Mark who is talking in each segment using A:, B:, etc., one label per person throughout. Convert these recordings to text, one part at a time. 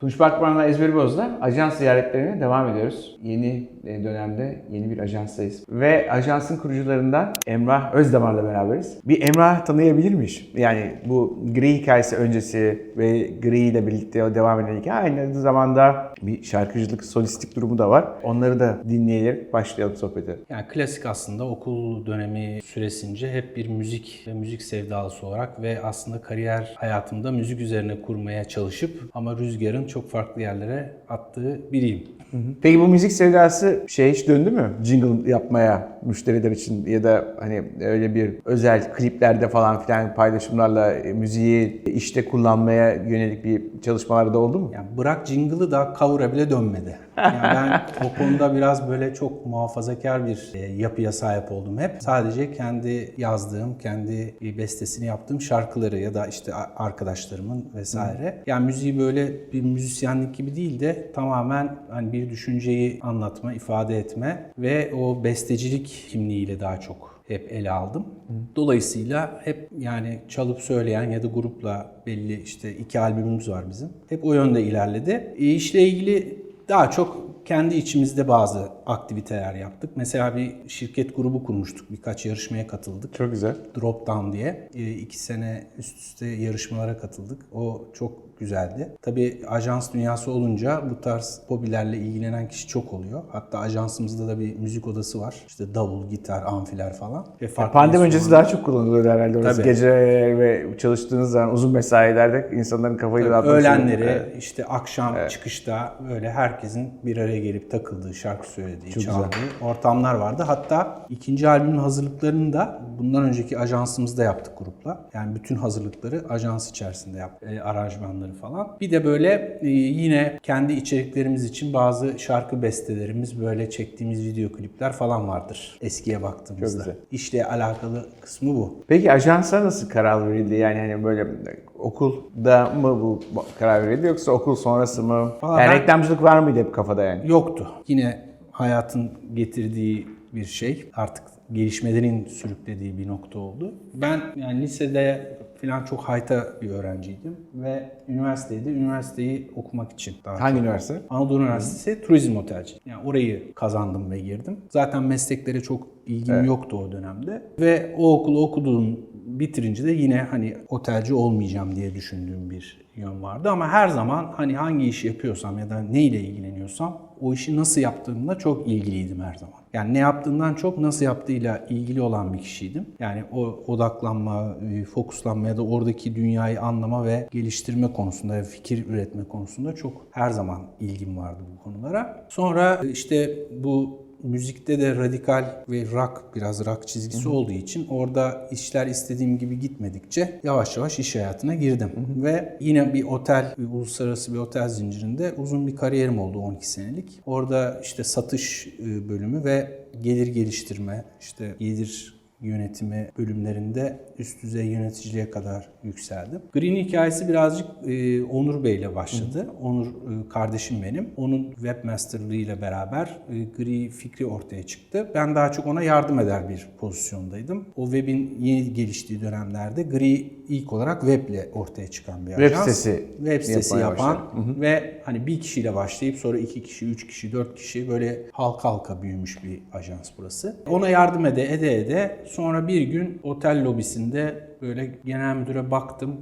A: Tunç Bakman'la Ezberi Boz'da ajans ziyaretlerine devam ediyoruz. Yeni e, dönemde yeni bir ajanstayız. Ve ajansın kurucularından Emrah Özdamar'la beraberiz. Bir Emrah tanıyabilir miyiz? Yani bu Gri hikayesi öncesi ve Gri ile birlikte o devam eden hikaye aynı zamanda bir şarkıcılık, solistik durumu da var. Onları da dinleyerek başlayalım sohbete.
B: Yani klasik aslında okul dönemi süresince hep bir müzik ve müzik sevdalısı olarak ve aslında kariyer hayatımda müzik üzerine kurmaya çalışıp ama rüzgarın çok farklı yerlere attığı biriyim.
A: Peki bu müzik sevdası şey hiç döndü mü? Jingle yapmaya müşteriler için ya da hani öyle bir özel kliplerde falan filan paylaşımlarla e, müziği işte kullanmaya yönelik bir çalışmalar da oldu mu?
B: Yani bırak jingle'ı da cover'a bile dönmedi. Yani ben o konuda biraz böyle çok muhafazakar bir e, yapıya sahip oldum hep. Sadece kendi yazdığım, kendi bestesini yaptığım şarkıları ya da işte arkadaşlarımın vesaire. Yani müziği böyle bir müzisyenlik gibi değil de tamamen hani bir düşünceyi anlatma, ifade etme ve o bestecilik kimliğiyle daha çok hep ele aldım. Dolayısıyla hep yani çalıp söyleyen ya da grupla belli işte iki albümümüz var bizim. Hep o yönde ilerledi. E, işle ilgili daha çok kendi içimizde bazı aktiviteler yaptık. Mesela bir şirket grubu kurmuştuk. Birkaç yarışmaya katıldık.
A: Çok güzel.
B: Drop Down diye. E, iki sene üst üste yarışmalara katıldık. O çok güzeldi. Tabii ajans dünyası olunca bu tarz hobilerle ilgilenen kişi çok oluyor. Hatta ajansımızda da bir müzik odası var. İşte davul, gitar, amfiler falan. Ve farklı
A: Pandemi öncesi
B: enstrümanlar-
A: daha çok kullanılıyordu herhalde orası.
B: Tabii.
A: Gece ve çalıştığınız zaman uzun mesailerde insanların kafayı dağıtması.
B: Öğlenleri
A: Evet.
B: işte akşam çıkışta böyle herkesin bir araya gelip takıldığı, şarkı söylediği, çaldığı ortamlar vardı. Hatta ikinci albümün hazırlıklarını da bundan önceki ajansımızda yaptık grupla. Yani bütün hazırlıkları ajans içerisinde yaptık. E, aranjmanları falan. Bir de böyle e, yine kendi içeriklerimiz için bazı şarkı bestelerimiz, böyle çektiğimiz video klipler falan vardır eskiye baktığımızda.
A: güzel.
B: İşle alakalı kısmı bu.
A: Peki ajansa nasıl karar verildi? Yani hani böyle okulda mı bu karar verildi yoksa okul sonrası mı?
B: Valla
A: yani
B: ben-
A: reklamcılık var mıydı hep kafada yani?
B: Yoktu. Yine hayatın getirdiği bir şey. Artık gelişmelerin sürüklediği bir nokta oldu. Ben yani lisede falan çok hayta bir öğrenciydim ve üniversitede üniversiteyi okumak için daha
A: Hangi
B: çok-
A: üniversite?
B: Anadolu Üniversitesi Turizm Otelci. Yani orayı kazandım ve girdim. Zaten mesleklere çok ilgim yoktu o dönemde. Ve o okulu okuduğum bitirince de yine hani otelci olmayacağım diye düşündüğüm bir yön vardı. Ama her zaman hani hangi işi yapıyorsam ya da ne ile ilgileniyorsam o işi nasıl yaptığımla çok ilgiliydim her zaman. Yani ne yaptığından çok nasıl yaptığıyla ilgili olan bir kişiydim. Yani o odaklanma, e, fokuslanma ya da oradaki dünyayı anlama ve geliştirme konusunda fikir üretme konusunda çok her zaman ilgim vardı bu konulara. Sonra işte bu müzikte de radikal ve rock biraz rock çizgisi olduğu için orada işler istediğim gibi gitmedikçe yavaş yavaş iş hayatına girdim. Ve yine bir otel, bir uluslararası bir otel zincirinde uzun bir kariyerim oldu 12 senelik. Orada işte satış e, bölümü ve gelir geliştirme, işte gelir yönetimi bölümlerinde üst düzey yöneticiliğe kadar yükseldim. Green hikayesi birazcık e, Onur Bey ile başladı. Onur e, kardeşim benim. Onun webmasterlığı ile beraber e, Gri fikri ortaya çıktı. Ben daha çok ona yardım eder bir pozisyondaydım. O webin yeni geliştiği dönemlerde Gri ilk olarak weble ortaya çıkan bir
A: Web
B: ajans.
A: sitesi
B: Web sitesi yapan ve hani bir kişiyle başlayıp sonra iki kişi, üç kişi, dört kişi böyle halka halka büyümüş bir ajans burası. Ona yardım ede ede ede sonra bir gün otel lobisinde böyle genel müdüre baktım.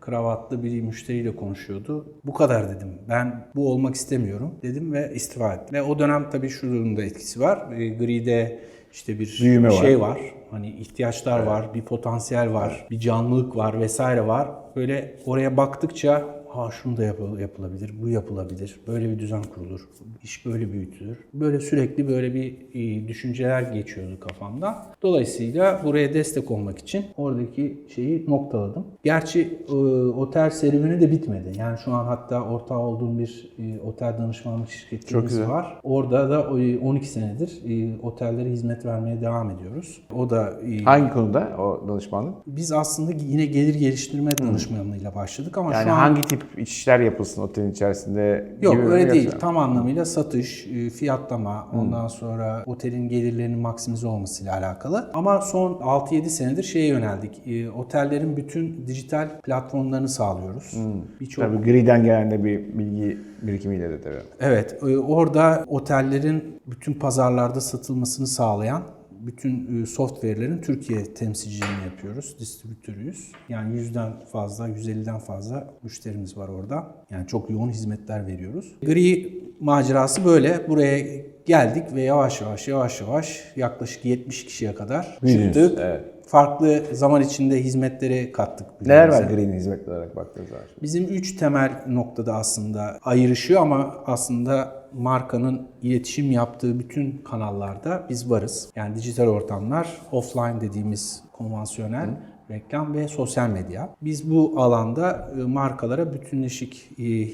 B: kravatlı bir müşteriyle konuşuyordu. Bu kadar dedim. Ben bu olmak istemiyorum dedim ve istifa ettim. Ve o dönem tabii şu durumda etkisi var. E, Gri'de işte bir
A: Büyüme var.
B: şey var. Hani ihtiyaçlar var, bir potansiyel var, bir canlılık var vesaire var. Böyle oraya baktıkça ha şunu da yapı- yapılabilir, bu yapılabilir, böyle bir düzen kurulur, iş böyle büyütülür. Böyle sürekli böyle bir e, düşünceler geçiyordu kafamdan. Dolayısıyla buraya destek olmak için oradaki şeyi noktaladım. Gerçi e, otel serüveni de bitmedi. Yani şu an hatta ortağı olduğum bir e, otel danışmanlık şirketimiz var. Orada da e, 12 senedir e, otellere hizmet vermeye devam ediyoruz. O da e,
A: Hangi konuda o danışmanlık?
B: biz aslında yine gelir geliştirme danışmanlığıyla başladık ama
A: Yani
B: şu an
A: hangi tip işler yapılsın otelin içerisinde?
B: Yok
A: gibi
B: öyle değil. Tam anlamıyla satış, e, fiyatlama, ondan sonra otelin gelirlerinin maksimize olmasıyla alakalı. Ama son 6-7 senedir şeye yöneldik. E, Otellerin bütün dijital platformlarını sağlıyoruz. Birçok
A: Tabii griden gelen de bir bilgi birikimiyle de tabii.
B: Evet, e, orada otellerin bütün pazarlarda satılmasını sağlayan bütün e, software'lerin Türkiye temsilciliğini yapıyoruz, distribütörüyüz. Yani 100'den fazla, 150'den fazla müşterimiz var orada. Yani çok yoğun hizmetler veriyoruz. Gri macerası böyle. Buraya geldik ve yavaş yavaş yavaş yavaş yaklaşık 70 kişiye kadar çıktık.
A: evet.
B: Farklı zaman içinde hizmetleri kattık.
A: Neler var green hizmet olarak baktığınız zaman?
B: Bizim üç temel noktada aslında ayrışıyor ama aslında markanın iletişim yaptığı bütün kanallarda biz varız. Yani dijital ortamlar, offline dediğimiz konvansiyonel reklam ve sosyal medya. Biz bu alanda e, markalara bütünleşik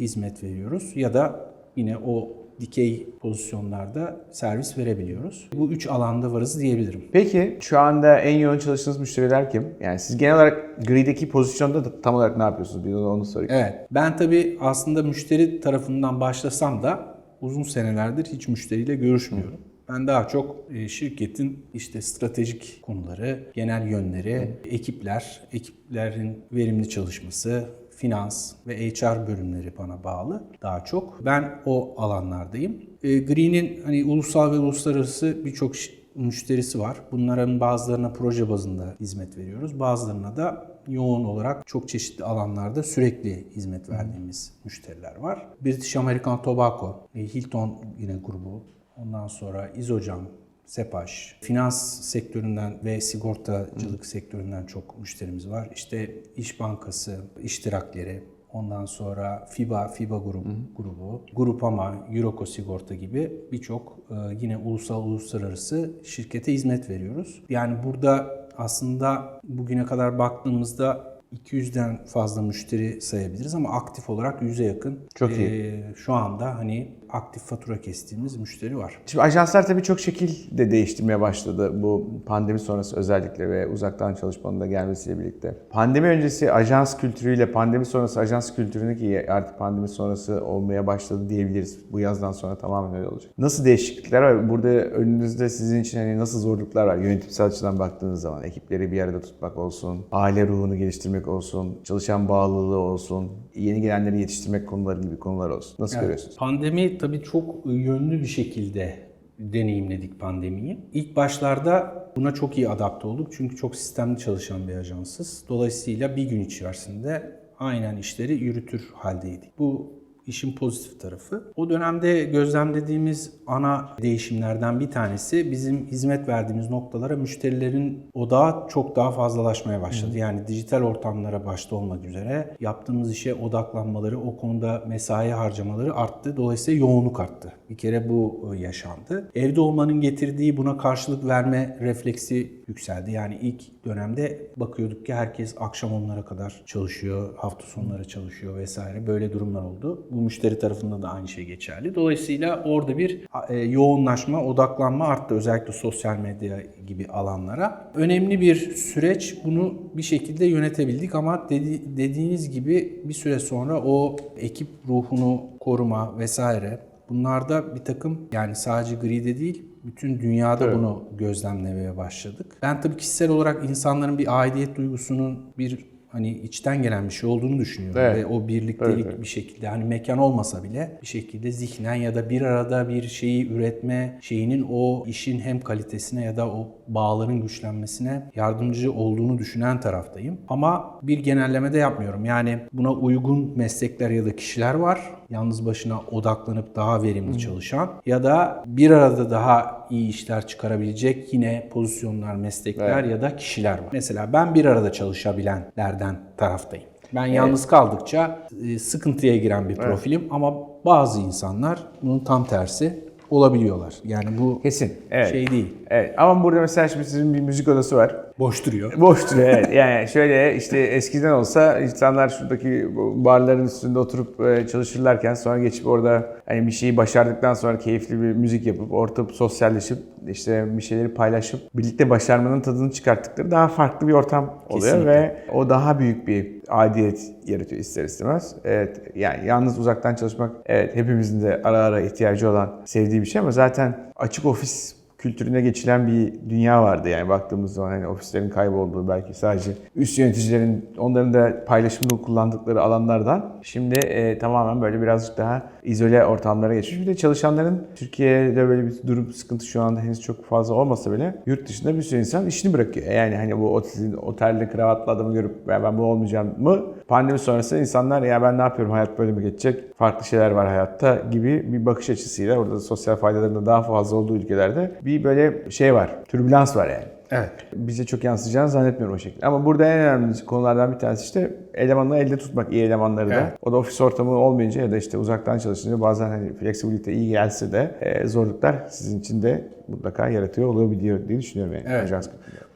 B: hizmet veriyoruz ya da yine o dikey pozisyonlarda servis verebiliyoruz. Bu üç alanda varız diyebilirim.
A: Peki şu anda en yoğun çalıştığınız müşteriler kim? Yani siz genel olarak gri'deki pozisyonda da tam olarak ne yapıyorsunuz? Bir onu, sorayım.
B: Evet. Ben tabii aslında müşteri tarafından başlasam da uzun senelerdir hiç müşteriyle görüşmüyorum. Ben daha çok e, şirketin işte stratejik konuları, genel yönleri, ekipler, ekiplerin verimli çalışması, finans ve HR bölümleri bana bağlı daha çok. Ben o alanlardayım. E, Green'in hani ulusal ve uluslararası birçok müşterisi var. Bunların bazılarına proje bazında hizmet veriyoruz. Bazılarına da yoğun olarak çok çeşitli alanlarda sürekli hizmet verdiğimiz müşteriler var. British American Tobacco, e, Hilton yine grubu, ondan sonra İzocam, Sepaş, finans sektöründen ve sigortacılık sektöründen çok müşterimiz var. İşte İş Bankası, iştirakleri, ondan sonra FIBA, FIBA grubu, grubu Grupama, Euroko Sigorta gibi birçok e, yine ulusal uluslararası şirkete hizmet veriyoruz. Yani burada aslında bugüne kadar baktığımızda 200'den fazla müşteri sayabiliriz ama aktif olarak 100'e yakın
A: Çok iyi.
B: e, şu anda hani aktif fatura kestiğimiz müşteri var.
A: Şimdi ajanslar tabii çok şekil de değiştirmeye başladı bu pandemi sonrası özellikle ve uzaktan çalışmanın da gelmesiyle birlikte. Pandemi öncesi ajans kültürüyle pandemi sonrası ajans kültürünü ki artık pandemi sonrası olmaya başladı diyebiliriz. Bu yazdan sonra tamamen öyle olacak. Nasıl değişiklikler var? Burada önünüzde sizin için hani nasıl zorluklar var? Yönetimsel açıdan baktığınız zaman ekipleri bir arada tutmak olsun, aile ruhunu geliştirmek olsun, çalışan bağlılığı olsun, yeni gelenleri yetiştirmek konuları gibi konular olsun. Nasıl görüyorsunuz?
B: Pandemi tabii çok yönlü bir şekilde deneyimledik pandemiyi. İlk başlarda buna çok iyi adapte olduk çünkü çok sistemli çalışan bir ajansız. Dolayısıyla bir gün içerisinde aynen işleri yürütür haldeydik. Bu işin pozitif tarafı. O dönemde gözlemlediğimiz ana değişimlerden bir tanesi bizim hizmet verdiğimiz noktalara müşterilerin odağı çok daha fazlalaşmaya başladı. Yani dijital ortamlara başta olmak üzere yaptığımız işe odaklanmaları, o konuda mesai harcamaları arttı. Dolayısıyla yoğunluk arttı. Bir kere bu e, yaşandı. Evde olmanın getirdiği buna karşılık verme refleksi yükseldi. Yani ilk dönemde bakıyorduk ki herkes akşam onlara kadar çalışıyor, hafta sonları çalışıyor vesaire. Böyle durumlar oldu. Bu müşteri tarafında da aynı şey geçerli. Dolayısıyla orada bir e, yoğunlaşma, odaklanma arttı özellikle sosyal medya gibi alanlara. Önemli bir süreç bunu bir şekilde yönetebildik ama dedi, dediğiniz gibi bir süre sonra o ekip ruhunu koruma vesaire bunlarda bir takım yani sadece gride değil bütün dünyada bunu gözlemlemeye başladık. Ben tabii kişisel olarak insanların bir aidiyet duygusunun bir hani içten gelen bir şey olduğunu düşünüyorum
A: Evet.
B: ve o birliktelik
A: Evet, evet.
B: bir şekilde hani mekan olmasa bile bir şekilde zihnen ya da bir arada bir şeyi üretme şeyinin o işin hem kalitesine ya da o bağların güçlenmesine yardımcı olduğunu düşünen taraftayım. Ama bir genelleme de yapmıyorum. Yani buna uygun meslekler ya da kişiler var. Yalnız başına odaklanıp daha verimli çalışan ya da bir arada daha iyi işler çıkarabilecek yine pozisyonlar, meslekler ya da kişiler var. Mesela ben bir arada çalışabilenlerden taraftayım. Ben yalnız kaldıkça e, sıkıntıya giren bir profilim ama bazı insanlar bunun tam tersi olabiliyorlar. Yani bu
A: Kesin. Evet.
B: şey değil.
A: Evet. Ama burada mesela şimdi sizin bir müzik odası var.
B: Boş duruyor.
A: Boş duruyor evet. Yani şöyle işte eskiden olsa insanlar şuradaki barların üstünde oturup e, çalışırlarken sonra geçip orada hani bir şeyi başardıktan sonra keyifli bir müzik yapıp ortak sosyalleşip işte bir şeyleri paylaşıp birlikte başarmanın tadını çıkarttıkları daha farklı bir ortam oluyor
B: Kesinlikle.
A: ve o daha büyük bir aidiyet yaratıyor ister istemez. Evet yani yalnız uzaktan çalışmak evet hepimizin de ara ara ihtiyacı olan sevdiği bir şey ama zaten açık ofis kültürüne geçilen bir dünya vardı yani baktığımız zaman hani ofislerin kaybolduğu belki sadece üst yöneticilerin onların da paylaşımda kullandıkları alanlardan şimdi e, tamamen böyle birazcık daha izole ortamlara geçmiş. Bir de çalışanların Türkiye'de böyle bir durum sıkıntı şu anda henüz çok fazla olmasa bile yurt dışında bir sürü insan işini bırakıyor. Yani hani bu otelin, otelde kravatlı adamı görüp ya ben bu olmayacağım mı? Pandemi sonrası insanlar ya ben ne yapıyorum hayat böyle mi geçecek? Farklı şeyler var hayatta gibi bir bakış açısıyla orada da sosyal faydaların da daha fazla olduğu ülkelerde bir böyle şey var. Türbülans var yani.
B: Evet.
A: Bize çok yansıyacağını zannetmiyorum o şekilde. Ama burada en önemli konulardan bir tanesi işte elemanları elde tutmak, iyi elemanları da.
B: Evet.
A: O da ofis ortamı olmayınca ya da işte uzaktan çalışınca bazen hani fleksibilite iyi gelse de e, zorluklar sizin için de mutlaka yaratıyor olabiliyor diye düşünüyorum yani.
B: Evet.
A: Ajans.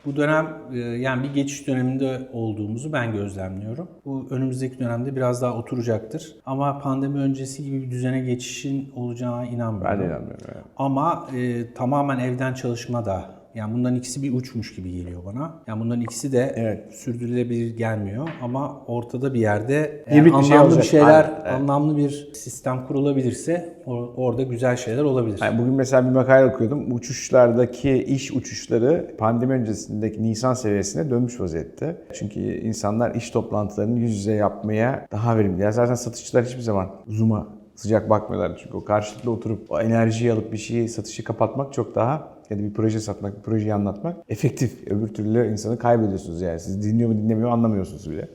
B: Bu dönem e, yani bir geçiş döneminde olduğumuzu ben gözlemliyorum. Bu önümüzdeki dönemde biraz daha oturacaktır. Ama pandemi öncesi gibi bir düzene geçişin olacağına inanmıyorum.
A: Ben inanmıyorum. yani.
B: Ama e, tamamen evden çalışma da yani bunların ikisi bir uçmuş gibi geliyor bana. Yani bunların ikisi de
A: Evet.
B: sürdürülebilir gelmiyor ama ortada bir yerde
A: Hibrit bir şey
B: anlamlı bir
A: olacak.
B: şeyler,
A: Aynen, evet.
B: anlamlı bir sistem kurulabilirse or- orada güzel şeyler olabilir.
A: Yani bugün mesela bir makale okuyordum. Uçuşlardaki iş uçuşları pandemi öncesindeki Nisan seviyesine dönmüş vaziyette. Çünkü insanlar iş toplantılarını yüz yüze yapmaya daha verimli. Ya zaten satışçılar hiçbir zaman Zoom'a sıcak bakmıyorlar. Çünkü o karşılıklı oturup o enerjiyi alıp bir şeyi satışı kapatmak çok daha ya da bir proje satmak, bir projeyi anlatmak efektif. Öbür türlü insanı kaybediyorsunuz yani. Siz dinliyor mu dinlemiyor mu anlamıyorsunuz bile.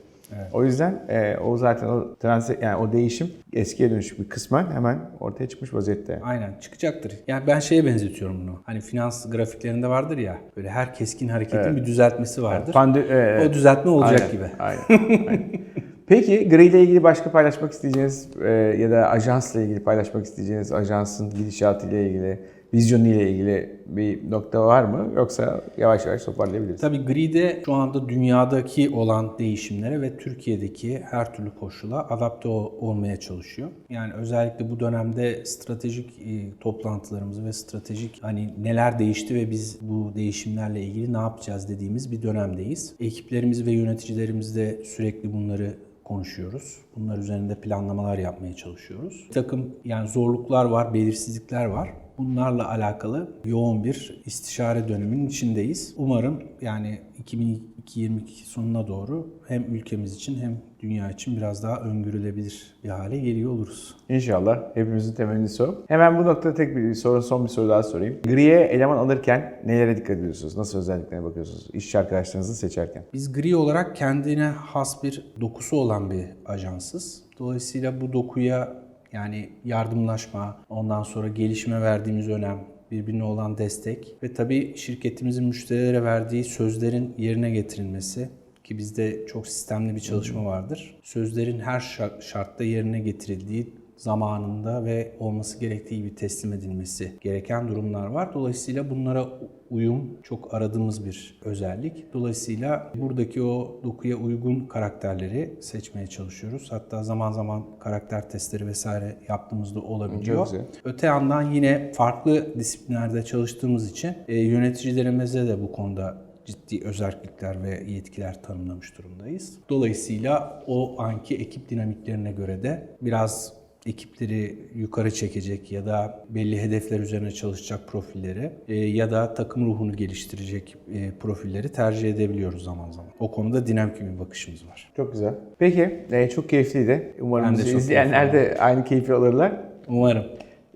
A: O yüzden e, o zaten o transe, yani o değişim eskiye dönüş bir kısmen hemen ortaya çıkmış vaziyette.
B: Aynen çıkacaktır. Yani ben şeye benzetiyorum bunu. Hani finans grafiklerinde vardır ya böyle her keskin hareketin bir düzeltmesi vardır.
A: Pande- e,
B: O düzeltme olacak
A: Aynen,
B: gibi.
A: Aynen. aynen. Peki Gri ile ilgili başka paylaşmak isteyeceğiniz e, ya da ajansla ilgili paylaşmak isteyeceğiniz ajansın gidişatı ile ilgili, vizyonu ile ilgili bir nokta var mı? Yoksa yavaş yavaş toparlayabiliriz.
B: Tabii gri'de şu anda dünyadaki olan değişimlere ve Türkiye'deki her türlü koşula adapte ol- olmaya çalışıyor. Yani özellikle bu dönemde stratejik e, toplantılarımızı ve stratejik hani neler değişti ve biz bu değişimlerle ilgili ne yapacağız dediğimiz bir dönemdeyiz. Ekiplerimiz ve yöneticilerimizle sürekli bunları konuşuyoruz. Bunlar üzerinde planlamalar yapmaya çalışıyoruz. Bir takım yani zorluklar var, belirsizlikler var. Bunlarla alakalı yoğun bir istişare döneminin içindeyiz. Umarım yani 2022 sonuna doğru hem ülkemiz için hem dünya için biraz daha öngörülebilir bir hale geliyor oluruz.
A: İnşallah. Hepimizin temennisi o. Hemen bu noktada tek bir soru, son bir soru daha sorayım. Gri'ye eleman alırken nelere dikkat ediyorsunuz? Nasıl özelliklerine bakıyorsunuz? İşçi arkadaşlarınızı seçerken.
B: Biz gri olarak kendine has bir dokusu olan bir ajansız. Dolayısıyla bu dokuya yani yardımlaşma, ondan sonra gelişme verdiğimiz önem, birbirine olan destek ve tabii şirketimizin müşterilere verdiği sözlerin yerine getirilmesi ki bizde çok sistemli bir çalışma vardır. Sözlerin her şa- şartta yerine getirildiği zamanında ve olması gerektiği gibi teslim edilmesi gereken durumlar var. Dolayısıyla bunlara uyum çok aradığımız bir özellik. Dolayısıyla buradaki o dokuya uygun karakterleri seçmeye çalışıyoruz. Hatta zaman zaman karakter testleri vesaire yaptığımızda olabiliyor.
A: Güzel.
B: Öte yandan yine farklı disiplinlerde çalıştığımız için e, yöneticilerimize de bu konuda ciddi özellikler ve yetkiler tanımlamış durumdayız. Dolayısıyla o anki ekip dinamiklerine göre de biraz ekipleri yukarı çekecek ya da belli hedefler üzerine çalışacak profilleri e, ya da takım ruhunu geliştirecek e, profilleri tercih edebiliyoruz zaman zaman. O konuda dinamik bir bakışımız var.
A: Çok güzel. Peki, e, çok keyifliydi. Umarım bizi izleyenler de aynı keyfi alırlar.
B: Umarım.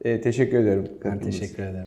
A: E, teşekkür ederim.
B: Ben teşekkür ederim.